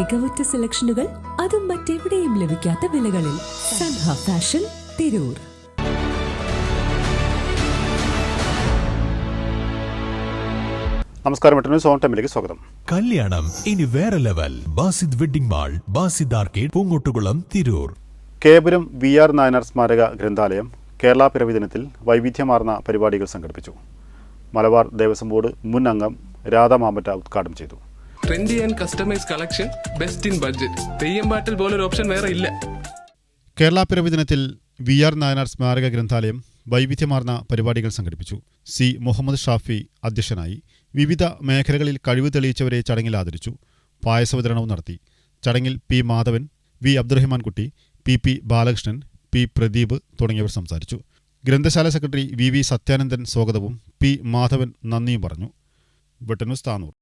മികവുറ്റ സെലക്ഷനുകൾ അതും മറ്റെവിടെയും ലഭിക്കാത്ത വിലകളിൽ സൻഹ ഫാഷൻ തിരൂർ. നമസ്കാരം സോൺ ടൈമിലേക്ക് സ്വാഗതം. കല്യാണം ഇനി വേറെ level. Basid wedding mall Basid arcade Poongottukulam Tirur. കേബുരം V R Nayanar സ്മാരക ഗ്രന്ഥാലയം കേരള പിറവി ദിനത്തിൽ വൈവിധ്യമാർന്ന പരിപാടികൾ സംഘടിപ്പിച്ചു. മലബാർ ദേവസ്വം ബോർഡ് മുൻ അംഗം രാധ മാമറ്റ ഉദ്ഘാടനം ചെയ്തു. Trendy and customise collection best in budget theyyam പാട്ടിൽ പോലൊരു ഓപ്ഷൻ വേറെ ഇല്ല. കേരള പിറവി ദിനത്തിൽ വി ആർ നായനാർ സ്മാരക ഗ്രന്ഥാലയം വൈവിധ്യമാർന്ന പരിപാടികൾ സംഘടിപ്പിച്ചു. സി മുഹമ്മദ് ഷാഫി അധ്യക്ഷനായി വിവിധ മേഖലകളിൽ കഴിവ് തെളിയിച്ചവരെ ചടങ്ങിൽ ആദരിച്ചു. പായസ വിതരണവും നടത്തി. ചടങ്ങിൽ P Madhavan V Abdurahiman Kutty P P Balakrishnan P Pradeep തുടങ്ങിയവർ സംസാരിച്ചു. ഗ്രന്ഥശാല സെക്രട്ടറി വി വി സത്യാനന്ദൻ സ്വാഗതവും പി മാധവൻ നന്ദിയും പറഞ്ഞു. വെട്ടനൂസ് താനൂർ.